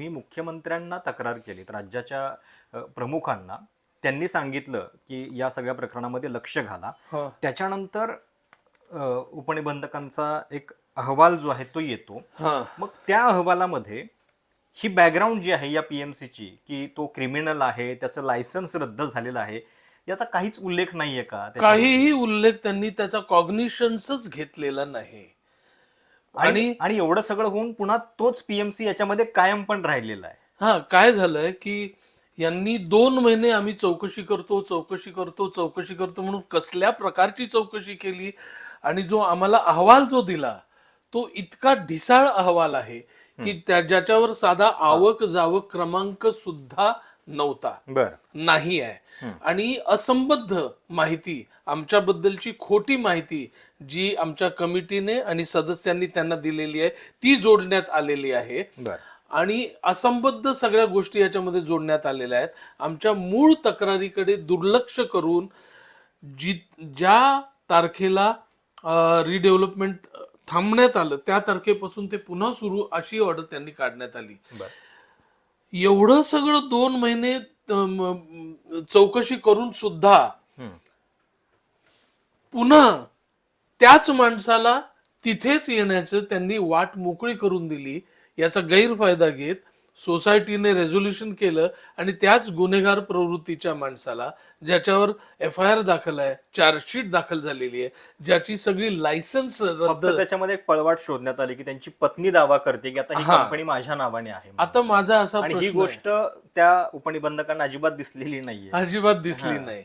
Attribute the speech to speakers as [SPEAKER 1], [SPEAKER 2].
[SPEAKER 1] तुम्ही मुख्यमंत्र्यांना तक्रार केलीत राज्याच्या प्रमुखांना त्यांनी सांगितलं की या सगळ्या प्रकरणामध्ये लक्ष घाला. त्याच्यानंतर उपनिबंधकांचा एक अहवाल जो आहे तो येतो मग त्या अहवालामध्ये ही बॅकग्राऊंड जी आहे या पीएमसीची की तो क्रिमिनल आहे त्याचं लायसन्स रद्द झालेलं आहे याचा काहीच उल्लेख नाहीये का?
[SPEAKER 2] काहीही उल्लेख त्यांनी त्याचा कॉग्निशन्सच घेतलेला नाही
[SPEAKER 1] आणि
[SPEAKER 2] आणि
[SPEAKER 1] एवढं सगळं होऊन पुन्हा तोच पीएमसी याच्यामध्ये कायम पण राहिलेला आहे.
[SPEAKER 2] हा काय झालंय की यांनी दोन महिने आम्ही चौकशी करतो चौकशी करतो चौकशी करतो म्हणून कसल्या प्रकारची चौकशी केली आणि जो आम्हाला अहवाल जो दिला तो इतका ढिसाळ अहवाल आहे की त्या ज्याच्यावर साधा आवक जावक क्रमांक सुद्धा नव्हता.
[SPEAKER 1] बर.
[SPEAKER 2] नाही आहे. आणि असंबद्ध माहिती आमच्याबद्दलची खोटी माहिती जी आमच्या कमिटीने आणि सदस्यांनी त्यांना दिलेली आहे ती जोडण्यात आलेली आहे. आणि असंबद्ध सगळ्या गोष्टी याच्यामध्ये जोडण्यात आलेल्या आहेत. आमच्या मूळ तक्रारीकडे दुर्लक्ष करून जी ज्या तारखेला रिडेव्हलपमेंट थांबण्यात आलं त्या तारखेपासून ते पुन्हा सुरू अशी ऑर्डर त्यांनी काढण्यात आली. एवढं सगळं दोन महिने चौकशी करून सुद्धा. पुन्हा त्याच माणसाला तिथेच येण्याचं त्यांनी वाट मोकळी करून दिली याचा गैरफायदा घेत सोसायटीने रेझोल्युशन केलं आणि त्याच गुन्हेगार प्रवृत्तीच्या माणसाला ज्याच्यावर एफ आय आर दाखल आहे चार्जशीट दाखल झालेली आहे ज्याची सगळी लायसन्स रद्द
[SPEAKER 1] त्याच्यामध्ये एक पळवाट शोधण्यात आली की त्यांची पत्नी दावा करते की आता ही
[SPEAKER 2] हा.
[SPEAKER 1] कंपनी माझ्या नावाने आहे
[SPEAKER 2] आता माझा असा
[SPEAKER 1] आणि ही
[SPEAKER 2] प्रश्न आहे.
[SPEAKER 1] गोष्ट त्या उपनिबंधकांना अजिबात दिसलेली नाहीये.
[SPEAKER 2] अजिबात दिसली नाही.